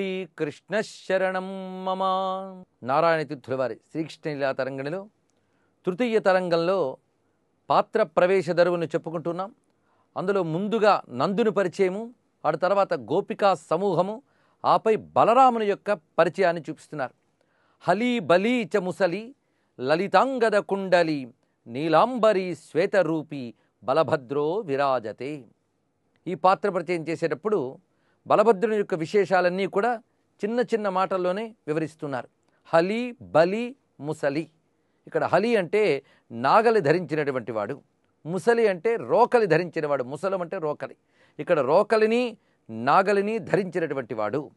శ్రీకృష్ణ శరణం మమ. నారాయణ తీర్థుల వారి శ్రీకృష్ణలీలా తరంగణిలో తృతీయ తరంగంలో పాత్ర ప్రవేశ దరువును చెప్పుకుంటున్నాం. అందులో ముందుగా నందుని పరిచయము ఆ తర్వాత గోపికా సమూహము ఆపై బలరాముని యొక్క పరిచయాన్ని చూపిస్తున్నారు. హలీ బలీ చ ముసలి లలితాంగద కుండలి నీలాంబరి శ్వేతరూపి బలభద్రో విరాజతే. ఈ పాత్ర పరిచయం చేసేటప్పుడు బలభద్రుని యొక్క విశేషాలన్నీ కూడా చిన్న చిన్న మాటల్లోనే వివరిస్తున్నారు. హలి బలి ముసలి. ఇక్కడ హలి అంటే నాగలి ధరించినటువంటి వాడు. ముసలి అంటే రోకలి ధరించినవాడు. ముసలం అంటే రోకలి. ఇక్కడ రోకలిని నాగలిని ధరించినటువంటి వాడు.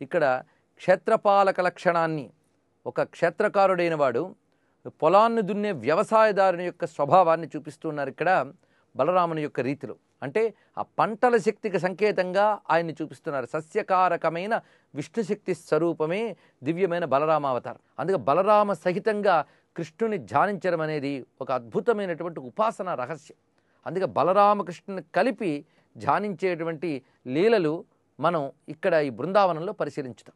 ఇక్కడ క్షేత్రపాలక లక్షణాన్ని. ఒక క్షేత్రకారుడైన వాడు పొలాన్ని దున్నే వ్యవసాయదారుని యొక్క స్వభావాన్ని చూపిస్తున్నారు ఇక్కడ బలరాముని యొక్క రీతిలో. అంటే ఆ పంటల శక్తికి సంకేతంగా ఆయన్ని చూపిస్తున్నారు. సస్యకారకమైన విష్ణుశక్తి స్వరూపమే దివ్యమైన బలరామావతారం అందుకే బలరామ సహితంగా కృష్ణుని ధ్యానించడం అనేది ఒక అద్భుతమైనటువంటి ఉపాసన రహస్యం. అందుకే బలరామకృష్ణుని కలిపి ధ్యానించేటువంటి లీలలు మనం ఇక్కడ ఈ బృందావనంలో పరిశీలించుతాం.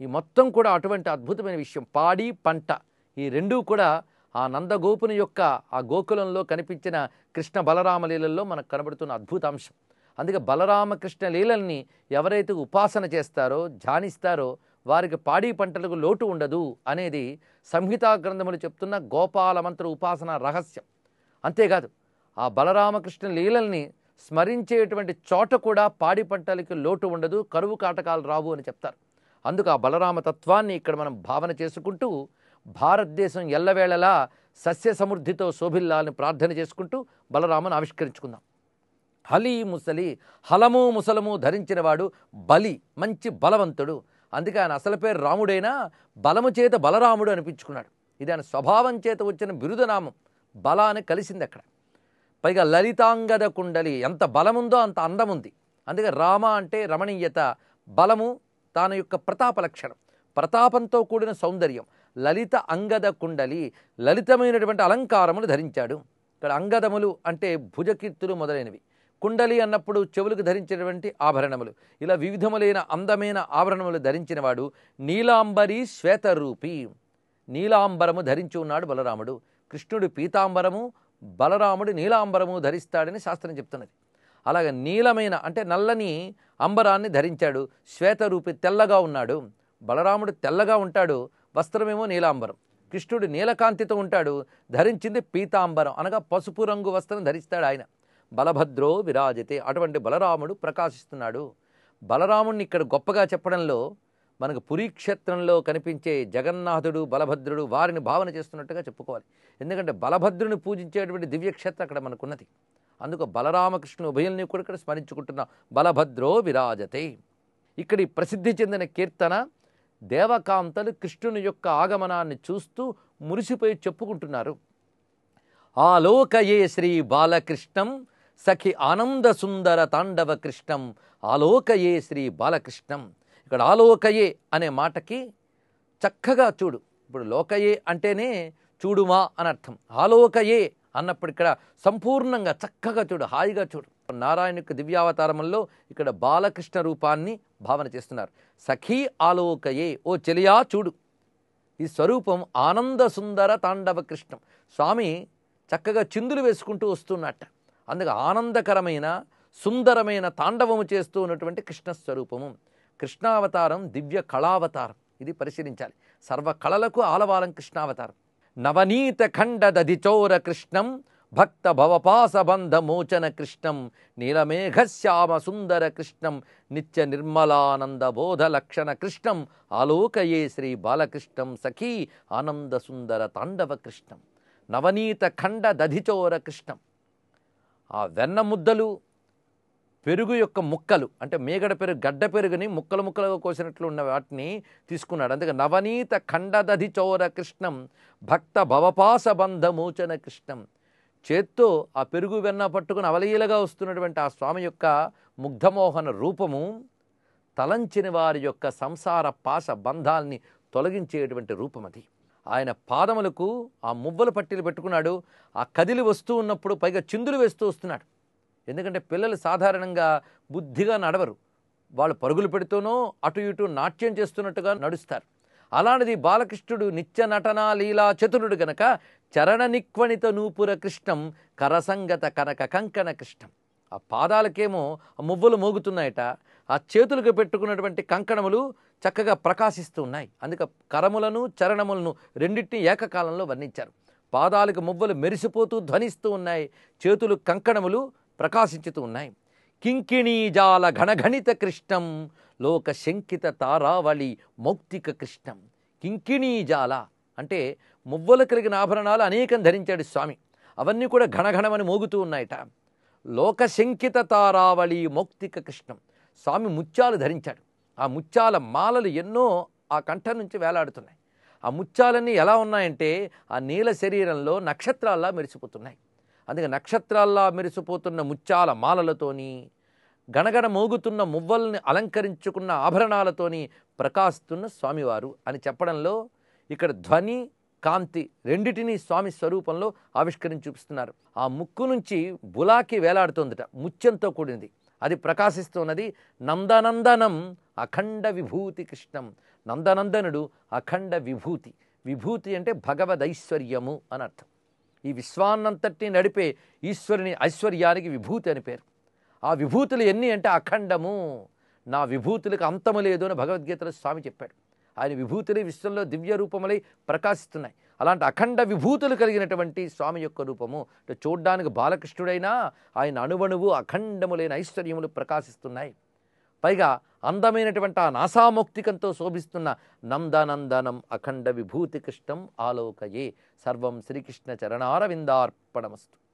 ఈ మొత్తం కూడా అటువంటి అద్భుతమైన విషయం. పాడి పంట ఈ రెండూ కూడా ఆ నందగోపుని యొక్క ఆ గోకులంలో కనిపించిన కృష్ణ బలరామ లీలల్లో మనకు కనబడుతున్న అద్భుత అంశం. అందుకే బలరామకృష్ణ లీలల్ని ఎవరైతే ఉపాసన చేస్తారో ధ్యానిస్తారో వారికి పాడి పంటలకు లోటు ఉండదు అనేది సంహితా గ్రంథములు చెప్తున్న గోపాల మంత్ర ఉపాసన రహస్యం. అంతేకాదు ఆ బలరామకృష్ణ లీలల్ని స్మరించేటువంటి చోట కూడా పాడి పంటలకి లోటు ఉండదు కరువు కాటకాలు రావు అని చెప్తారు. అందుకు ఆ బలరామ తత్వాన్ని ఇక్కడ మనం భావన చేసుకుంటూ భారతదేశం ఎల్లవేళలా సస్య సమృద్ధితో శోభిల్లాలని ప్రార్థన చేసుకుంటూ బలరామను ఆవిష్కరించుకుందాం. హలి ముసలి హలము ముసలము ధరించినవాడు బలి మంచి బలవంతుడు. అందుకే ఆయన అసలు పేరు రాముడైనా బలము చేత బలరాముడు అనిపించుకున్నాడు. ఇది ఆయన స్వభావం చేత వచ్చిన బిరుదనామం బల అని కలిసింది అక్కడ. పైగా లలితాంగద కుండలి ఎంత బలముందో అంత అందం ఉంది అందుకే రామ అంటే రమణీయత బలము తాను యొక్క ప్రతాప లక్షణం. ప్రతాపంతో కూడిన సౌందర్యం. లలిత అంగద కుండలి లలితమైనటువంటి అలంకారములు ధరించాడు. ఇక్కడ అంగదములు అంటే భుజకీర్తులు మొదలైనవి. కుండలి అన్నప్పుడు చెవులకు ధరించినటువంటి ఆభరణములు. ఇలా వివిధములైన అందమైన ఆభరణములు ధరించినవాడు నీలాంబరి శ్వేతరూపి. నీలాంబరము ధరించి ఉన్నాడు బలరాముడు. కృష్ణుడు పీతాంబరము బలరాముడు నీలాంబరము ధరిస్తాడని శాస్త్రం చెప్తున్నది. అలాగే నీలమైన అంటే నల్లని అంబరాన్ని ధరించాడు. శ్వేతరూపి తెల్లగా ఉన్నాడు. బలరాముడు తెల్లగా ఉంటాడు. వస్త్రమేమో నీలాంబరం. కృష్ణుడు నీలకాంతితో ఉంటాడు ధరించింది పీతాంబరం. అనగా పసుపు రంగు వస్త్రం ధరిస్తాడు ఆయన. బలభద్రో విరాజతే అటువంటి బలరాముడు ప్రకాశిస్తున్నాడు. బలరాముడిని ఇక్కడ గొప్పగా చెప్పడంలో మనకు పురీక్షేత్రంలో కనిపించే జగన్నాథుడు బలభద్రుడు వారిని భావన చేస్తున్నట్టుగా చెప్పుకోవాలి. ఎందుకంటే బలభద్రుని పూజించేటువంటి దివ్యక్షేత్రం అక్కడ మనకున్నది. అందుకు బలరామకృష్ణుని ఉభయల్ని కూడా ఇక్కడ స్మరించుకుంటున్నాం. బలభద్రో విరాజతే. ఇక్కడి ప్రసిద్ధి చెందిన కీర్తన దేవకాంతలు కృష్ణుని యొక్క ఆగమనాన్ని చూస్తూ మురిసిపోయి చెప్పుకుంటున్నారు. ఆలోకయే శ్రీ బాలకృష్ణం సఖి ఆనంద సుందర తాండవ కృష్ణం ఆలోకయే శ్రీ బాలకృష్ణం. ఇక్కడ ఆలోకయే అనే మాటకి చక్కగా చూడు. ఇప్పుడు లోకయే అంటేనే చూడుమా అని అర్థం. ఆలోకయే అన్నప్పుడు ఇక్కడ సంపూర్ణంగా చక్కగా చూడు హాయిగా చూడు. నారాయణ యొక్క ఇక్కడ బాలకృష్ణ రూపాన్ని భావన చేస్తున్నారు. సఖీ ఆలోకయే ఓ చెలియా చూడు. ఈ స్వరూపం ఆనంద సుందర తాండవ కృష్ణం. స్వామి చక్కగా చిందులు వేసుకుంటూ వస్తున్నట్ట. అందుకే ఆనందకరమైన సుందరమైన తాండవము చేస్తూ ఉన్నటువంటి కృష్ణ స్వరూపము. కృష్ణావతారం దివ్య కళావతారం. ఇది పరిశీలించాలి. సర్వ కళలకు ఆలవాలం కృష్ణావతారం. నవనీత ఖండ దధిచోర కృష్ణం భక్త భవపాస బంధ మోచన కృష్ణం నీలమేఘశ్యామ సుందర కృష్ణం నిత్య నిర్మలానంద బోధ లక్షణ కృష్ణం ఆలోకయే శ్రీ బాలకృష్ణం సఖీ ఆనంద సుందర తాండవ కృష్ణం నవనీత ఖండ దధిచోర కృష్ణం ఆ వెన్న ముద్దలు పెరుగు యొక్క ముక్కలు అంటే మేగడ పెరుగు గడ్డ పెరుగుని ముక్కలు ముక్కలుగా కోసినట్లు ఉన్న వాటిని తీసుకున్నాడు. అందుకే నవనీత ఖండదధి చౌర కృష్ణం భక్త భవపాస బంధమోచన కృష్ణం చేత్తో ఆ పెరుగు వెన్న పట్టుకుని అవలీలగా వస్తున్నటువంటి ఆ స్వామి యొక్క ముగ్ధమోహన రూపము తలంచిన వారి యొక్క సంసార పాశ బంధాల్ని తొలగించేటువంటి రూపం అది. ఆయన పాదములకు ఆ మువ్వల పట్టీలు పెట్టుకున్నాడు. ఆ కదిలి వస్తూ ఉన్నప్పుడు పైగా చిందులు వేస్తూ వస్తున్నాడు. ఎందుకంటే పిల్లలు సాధారణంగా బుద్ధిగా నడవరు. వాళ్ళు పరుగులు పెడుతూనో అటు ఇటు నాట్యం చేస్తున్నట్టుగా నడుస్తారు. అలాంటిది బాలకృష్ణుడు నిత్య నటన లీలా చతురుడు గనక చరణ నిక్వణిత నూపుర కృష్ణం కరసంగత కనక కంకణ కృష్ణం. ఆ పాదాలకేమో ఆ మువ్వలు మోగుతున్నాయట. ఆ చేతులకు పెట్టుకున్నటువంటి కంకణములు చక్కగా ప్రకాశిస్తూ ఉన్నాయి. అందుకే కరములను చరణములను రెండింటిని ఏకకాలంలో వర్ణించారు. పాదాలకు మువ్వలు మెరిసిపోతూ ధ్వనిస్తూ ఉన్నాయి. చేతులు కంకణములు ప్రకాశించుతూ ఉన్నాయి. కింకిణీజాల ఘనఘణిత కృష్ణం లోక శంకిత తారావళి మౌక్తిక కృష్ణం. కింకిణీజాల అంటే మువ్వలు కలిగిన ఆభరణాలు అనేకం ధరించాడు స్వామి. అవన్నీ కూడా ఘనఘనమని మోగుతూ ఉన్నాయట. లోకశంకిత తారావళి మౌక్తిక కృష్ణం. స్వామి ముత్యాలు ధరించాడు. ఆ ముత్యాల మాలలు ఎన్నో ఆ కంఠం నుంచి వేలాడుతున్నాయి. ఆ ముత్యాలన్నీ ఎలా ఉన్నాయంటే ఆ నీల శరీరంలో నక్షత్రాల్లా మెరిసిపోతున్నాయి. అందుకే నక్షత్రాల్లా మెరిసిపోతున్న ముత్యాల మాలలతోని గణగణ మోగుతున్న మువ్వల్ని అలంకరించుకున్న ఆభరణాలతోని ప్రకాశిస్తున్న స్వామివారు అని చెప్పడంలో ఇక్కడ ధ్వని కాంతి రెండిటిని స్వామి స్వరూపంలో ఆవిష్కరించి చూపిస్తున్నారు. ఆ ముక్కు నుంచి బులాకి వేలాడుతుందట ముత్యంతో కూడింది. అది ప్రకాశిస్తున్నది నందనందనం అఖండ విభూతి కృష్ణం. నందనందనుడు అఖండ విభూతి. విభూతి అంటే భగవదైశ్వర్యము అని అర్థం. ఈ విశ్వాన్నంతటిని నడిపే ఈశ్వరుని ఐశ్వర్యానికి విభూతి అని పేరు. ఆ విభూతులు ఎన్ని అంటే అఖండము. నా విభూతులకు అంతము లేదు అని భగవద్గీతలో స్వామి చెప్పాడు. ఆయన విభూతులు విశ్వంలో దివ్య రూపములై ప్రకాశిస్తున్నాయి. అలాంటి అఖండ విభూతులు కలిగినటువంటి స్వామి యొక్క రూపము. అంటే చూడ్డానికి బాలకృష్ణుడైనా ఆయన అణువణువు అఖండములైన ఐశ్వర్యములు ప్రకాశిస్తున్నాయి. పైగా అందమైనటువంటి ఆ నాసామౌక్తికంతో శోభిస్తున్న నందనందనం అఖండ విభూతి కృష్ణం ఆలోకయే. సర్వం శ్రీకృష్ణ చరణారవిందార్పణమస్తు.